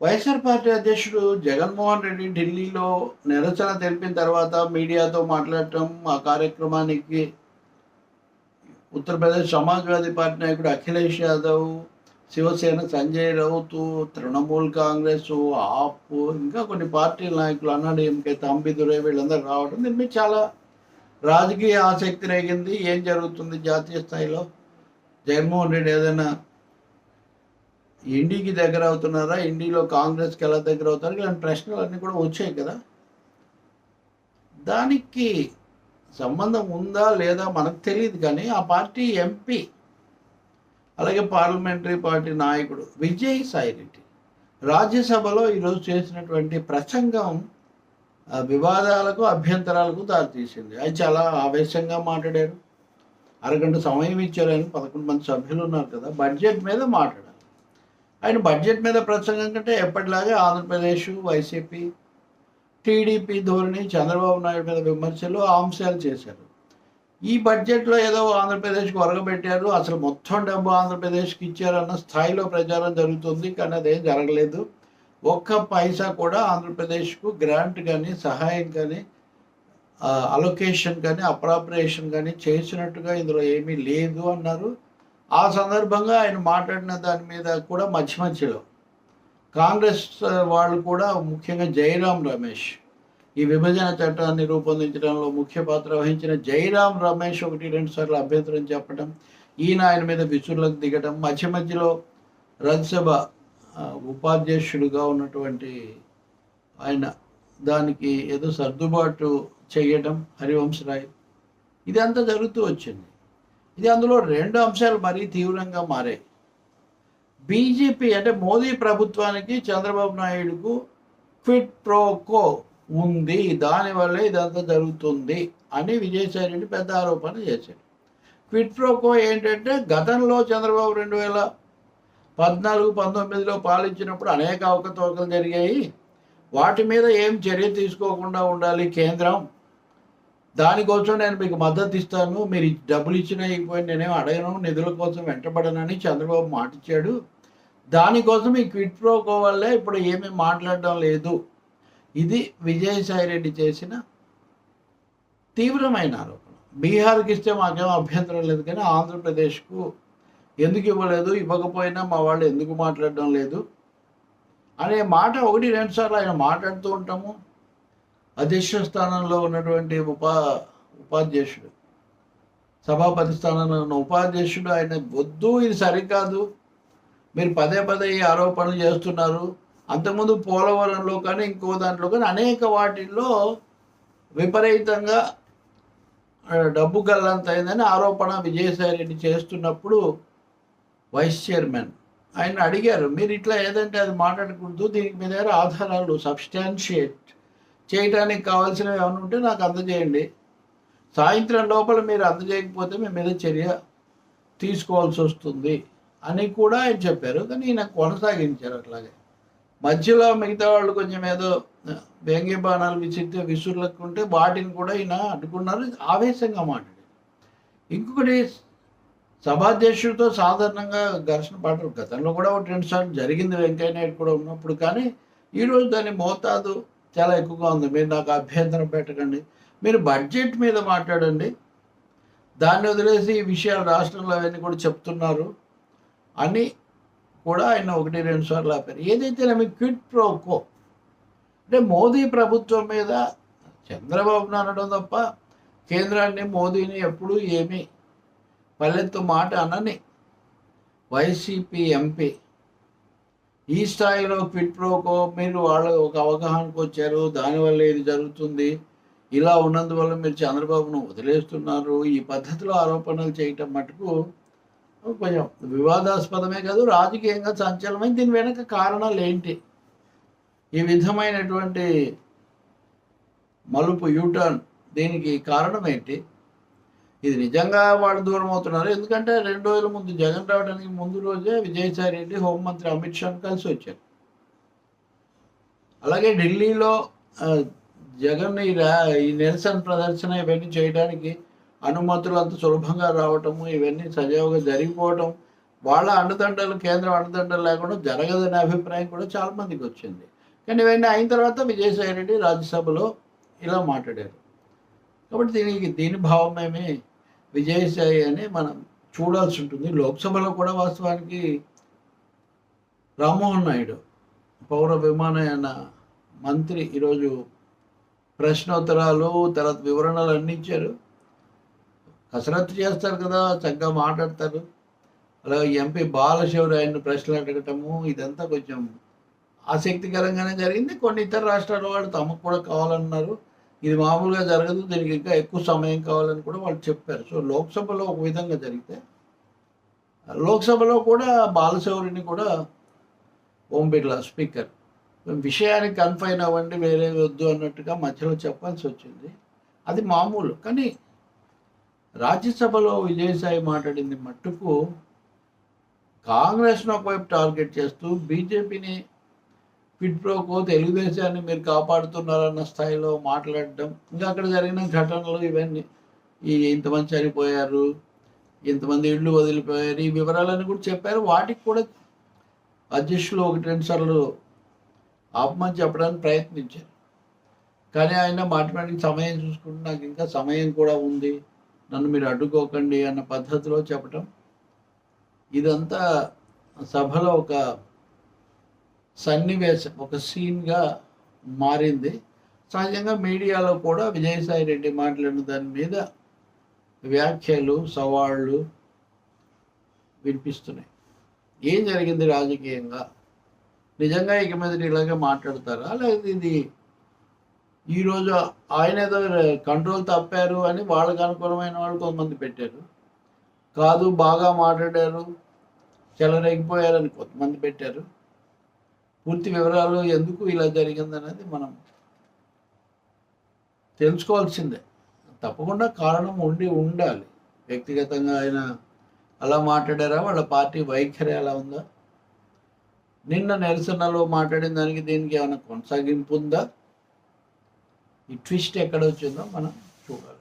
YSR party అధ్యక్షుడు జగన్మోహన్ రెడ్డి ఢిల్లీలో నిరసన తెలిపిన తర్వాత మీడియాతో మాట్లాడటం ఆ కార్యక్రమానికి ఉత్తరప్రదేశ్ సమాజ్వాదీ పార్టీ నాయకుడు అఖిలేష్ యాదవ్ శివసేన సంజయ్ రౌత్ తృణమూల్ కాంగ్రెస్ ఆప్ ఇంకా కొన్ని పార్టీల నాయకులు అన్నాడీఎంకే తంబిదురే వీళ్ళందరూ రావడం దీని మీద చాలా రాజకీయ ఆసక్తి రేగింది. ఏం జరుగుతుంది జాతీయ స్థాయిలో? జగన్మోహన్ రెడ్డి ఏదైనా ఇండికి దగ్గర అవుతున్నారా? ఇండిలో కాంగ్రెస్కి ఎలా దగ్గర అవుతారు? ఇలాంటి ప్రశ్నలు అన్నీ కూడా వచ్చాయి కదా. దానికి సంబంధం ఉందా లేదా మనకు తెలియదు కానీ ఆ పార్టీ ఎంపీ అలాగే పార్లమెంటరీ పార్టీ నాయకుడు విజయ్ సాయిరెడ్డి రాజ్యసభలో ఈరోజు చేసినటువంటి ప్రసంగం వివాదాలకు అభ్యంతరాలకు దారితీసింది అది చాలా ఆవేశంగా మాట్లాడారు. అరగంట సమయం ఇచ్చారని పదకొండు మంది సభ్యులు ఉన్నారు కదా. బడ్జెట్ మీద మాట్లాడారు. ఆయన బడ్జెట్ మీద ప్రసంగం కంటే ఎప్పటిలాగే ఆంధ్రప్రదేశ్ వైసీపీ టీడీపీ ధోరణి చంద్రబాబు నాయుడు మీద విమర్శలు అంశాలు చేశారు. ఈ బడ్జెట్లో ఏదో ఆంధ్రప్రదేశ్కి ఒరగబెట్టారు అసలు మొత్తం డబ్బు ఆంధ్రప్రదేశ్కి ఇచ్చారన్న స్థాయిలో ప్రచారం జరుగుతుంది కానీ అదేం జరగలేదు. ఒక్క పైసా కూడా ఆంధ్రప్రదేశ్కు గ్రాంట్ కానీ సహాయం కానీ అలొకేషన్ కానీ అప్రాపరేషన్ కానీ చేసినట్టుగా ఇందులో ఏమీ లేదు అన్నారు. ఆ సందర్భంగా ఆయన మాట్లాడిన దాని మీద కూడా మధ్య మధ్యలో కాంగ్రెస్ వాళ్ళు కూడా ముఖ్యంగా జయరాం రమేష్ ఈ విభజన చట్టాన్ని రూపొందించడంలో ముఖ్య పాత్ర వహించిన జయరాం రమేష్ ఒకటి రెండు సార్లు అభ్యంతరం చెప్పడం ఈయన ఆయన మీద విసురులకు దిగడం మధ్య మధ్యలో రాజ్యసభ ఉపాధ్యక్షుడిగా ఉపాధ్యక్షుడుగా ఉన్నటువంటి ఆయన దానికి ఏదో సర్దుబాటు చేయడం హరివంశరాయ్. ఇదంతా జరుగుతూ వచ్చింది. ఇది అందులో రెండు అంశాలు మరీ తీవ్రంగా మారాయి బీజేపీ అంటే మోదీ ప్రభుత్వానికి చంద్రబాబు నాయుడుకు క్విట్ ప్రోకో ఉంది. దానివల్లే ఇదంతా జరుగుతుంది అని విజయసాయి రెడ్డి పెద్ద ఆరోపణ చేశాడు క్విట్ ప్రోకో ఏంటంటే గతంలో చంద్రబాబు రెండు వేల పద్నాలుగు పంతొమ్మిదిలో పాలించినప్పుడు అనేక అవకతవకలు జరిగాయి. వాటి మీద ఏం చర్య తీసుకోకుండా ఉండాలి కేంద్రం? దానికోసం నేను మీకు మద్దతు ఇస్తాను. మీరు డబ్బులు ఇచ్చినా ఇవ్వకపోయినా నేనేం అడగను. నిధుల కోసం వెంటబడనని చంద్రబాబు మాటిచ్చాడు దానికోసం ఈ క్విట్ ప్రోకో వల్లే ఇప్పుడు ఏమీ మాట్లాడడం లేదు. ఇది విజయసాయి రెడ్డి చేసిన తీవ్రమైన ఆరోపణ. బీహార్కి ఇస్తే మాకేం అభ్యంతరం లేదు కానీ ఆంధ్రప్రదేశ్కు ఎందుకు ఇవ్వలేదు? ఇవ్వకపోయినా మా వాళ్ళు ఎందుకు మాట్లాడడం లేదు? అనే మాట ఒకటి రెండుసార్లు ఆయన మాట్లాడుతూ ఉంటాము. అధ్యక్ష స్థానంలో ఉన్నటువంటి ఉపా ఉపాధ్యక్షుడు సభాపతి స్థానంలో ఉన్న ఉపాధ్యక్షుడు ఆయన వద్దు ఇది సరికాదు. మీరు పదే పదే ఈ ఆరోపణలు చేస్తున్నారు. అంతకుముందు పోలవరంలో కానీ ఇంకో దాంట్లో కానీ అనేక వాటిల్లో విపరీతంగా డబ్బు గల్లంత అయిందని ఆరోపణ విజయసాయి రెడ్డి చేస్తున్నప్పుడు వైస్ చైర్మన్ ఆయన అడిగారు మీరు ఇట్లా ఏదంటే అది మాట్లాడకూడదు దీనికి మీ దగ్గర ఆధారాలు సబ్స్టాన్షియేట్ చేయడానికి కావాల్సినవి ఏమైనా ఉంటే నాకు అందజేయండి. సాయంత్రం లోపల మీరు అందజేయకపోతే మీ మీద చర్య తీసుకోవాల్సి వస్తుంది అని కూడా ఆయన చెప్పారు. కానీ ఈయన కొనసాగించారు అట్లాగే. మధ్యలో మిగతా వాళ్ళు కొంచెం ఏదో వ్యంగ్య బాణాలు విసిరితే విసురులకు ఉంటే వాటిని కూడా ఈయన అడ్డుకున్నారు. ఆవేశంగా మాట్లాడారు. ఇంకొకటి సభాధ్యక్షుడితో సాధారణంగా ఘర్షణ పడరు గతంలో కూడా ఒక రెండు సార్లు జరిగింది. వెంకయ్య నాయుడు కూడా ఉన్నప్పుడు కానీ ఈరోజు దాని మోతాదు చాలా ఎక్కువగా ఉంది. మీరు నాకు అభ్యంతరం పెట్టకండి. మీరు బడ్జెట్ మీద మాట్లాడండి. దాన్ని వదిలేసి ఈ విషయాలు రాష్ట్రంలో అవన్నీ కూడా చెప్తున్నారు అని కూడా ఆయన ఒకటి రెండు సార్లు ఆపారు. ఏదైతే మీకు క్విట్ ప్రోకో అంటే మోదీ ప్రభుత్వం మీద చంద్రబాబు అనడం తప్ప కేంద్రాన్ని మోదీని ఎప్పుడూ ఏమీ పల్లెత్తు మాట అనని వైసీపీ ఎంపీ ఈ స్థాయిలో క్విట్ ప్రోకో మీరు వాళ్ళ ఒక అవగాహనకు వచ్చారు. దానివల్ల ఇది జరుగుతుంది. ఇలా ఉన్నందువల్ల మీరు చంద్రబాబును వదిలేస్తున్నారు. ఈ పద్ధతిలో ఆరోపణలు చేయటం మటుకు కొంచెం వివాదాస్పదమే కాదు రాజకీయంగా సంచలనమైన దీని వెనక కారణాలు ఏంటి? ఈ విధమైనటువంటి మలుపు యూటర్న్ దీనికి కారణం ఏంటి? ఇది నిజంగా వాళ్ళు దూరం అవుతున్నారు. ఎందుకంటే రెండు రోజుల ముందు జగన్ రావడానికి ముందు రోజే విజయసాయి రెడ్డి హోంమంత్రి అమిత్ షా కలిసి వచ్చారు. అలాగే ఢిల్లీలో జగన్ ఈ ఈ నిరసన ప్రదర్శన ఇవన్నీ చేయడానికి అనుమతులు అంత సులభంగా రావటము ఇవన్నీ సజావుగా జరిగిపోవటం వాళ్ళ అండదండలు కేంద్రం అండదండలు లేకుండా జరగదనే అభిప్రాయం కూడా చాలా మందికి వచ్చింది. కానీ ఇవన్నీ అయిన తర్వాత విజయసాయి రెడ్డి రాజ్యసభలో ఇలా మాట్లాడారు. కాబట్టి దీనికి దీని భావమేమే విజయసాయి అని మనం చూడాల్సి ఉంటుంది. లోక్సభలో కూడా వాస్తవానికి రామ్మోహన్ నాయుడు పౌర విమానయాన మంత్రి ఈరోజు ప్రశ్నోత్తరాలు తర్వాత వివరణలు అందించారు. కసరత్తు చేస్తారు కదా చక్కగా మాట్లాడతారు. అలాగే ఎంపీ బాలశివరాయన్ని ప్రశ్నలు అడగటము ఇదంతా కొంచెం ఆసక్తికరంగానే జరిగింది. కొన్ని ఇతర రాష్ట్రాల వాళ్ళు తమకు కూడా కావాలన్నారు. ఇది మామూలుగా జరగదు దీనికి ఇంకా ఎక్కువ సమయం కావాలని కూడా వాళ్ళు చెప్పారు. సో లోక్సభలో ఒక విధంగా జరిగితే లోక్సభలో కూడా బాలశౌరిని కూడా ఓం బిర్లా స్పీకర్. విషయానికి కన్ఫైన్ అవ్వండి వేరే వద్దు అన్నట్టుగా మధ్యలో చెప్పాల్సి వచ్చింది. అది మామూలు. కానీ రాజ్యసభలో విజయసాయి మాట్లాడింది మట్టుకు కాంగ్రెస్ను ఒకవైపు టార్గెట్ చేస్తూ బీజేపీని ఫిట్ ప్రోకో తెలుగుదేశాన్ని మీరు కాపాడుతున్నారన్న స్థాయిలో మాట్లాడడం ఇంకా అక్కడ జరిగిన ఘటనలు ఇవన్నీ. ఈ ఇంతమంది చనిపోయారు ఇంతమంది ఇళ్ళు వదిలిపోయారు ఈ వివరాలన్నీ కూడా చెప్పారు. వాటికి కూడా అధ్యక్షులు ఒకటి రెండు సార్లు ఆపమని చెప్పడానికి ప్రయత్నించారు. కానీ ఆయన మాట్లాడడానికి సమయం చూసుకుంటే నాకు ఇంకా సమయం కూడా ఉంది. నన్ను మీరు అడ్డుకోకండి అన్న పద్ధతిలో చెప్పటం. ఇదంతా సభలో ఒక సన్నివేశం ఒక సీన్గా మారింది. సహజంగా మీడియాలో కూడా విజయసాయి రెడ్డి మాట్లాడిన దాని మీద వ్యాఖ్యలు సవాళ్ళు వినిపిస్తున్నాయి. ఏం జరిగింది రాజకీయంగా? నిజంగా ఇక మీద ఇలాగే మాట్లాడతారా? లేదా ఇది ఈరోజు ఆయన ఏదో కంట్రోల్ తప్పారు అని వాళ్ళకు అనుకూలమైన వాళ్ళు కొంతమంది పెట్టారు. కాదు బాగా మాట్లాడారు చెలరేగిపోయారని కొంతమంది పెట్టారు. పూర్తి వివరాలు ఎందుకు ఇలా జరిగిందనేది మనం తెలుసుకోవాల్సిందే. తప్పకుండా కారణం ఉండి ఉండాలి. వ్యక్తిగతంగా ఆయన అలా మాట్లాడారా? వాళ్ళ పార్టీ వైఖరి అలా ఉందా? నిన్న నిరసనలో మాట్లాడిన దానికి దీనికి ఏమైనా కొనసాగింపు ఉందా? ఈ ట్విస్ట్ ఎక్కడ వచ్చిందో మనం చూడాలి.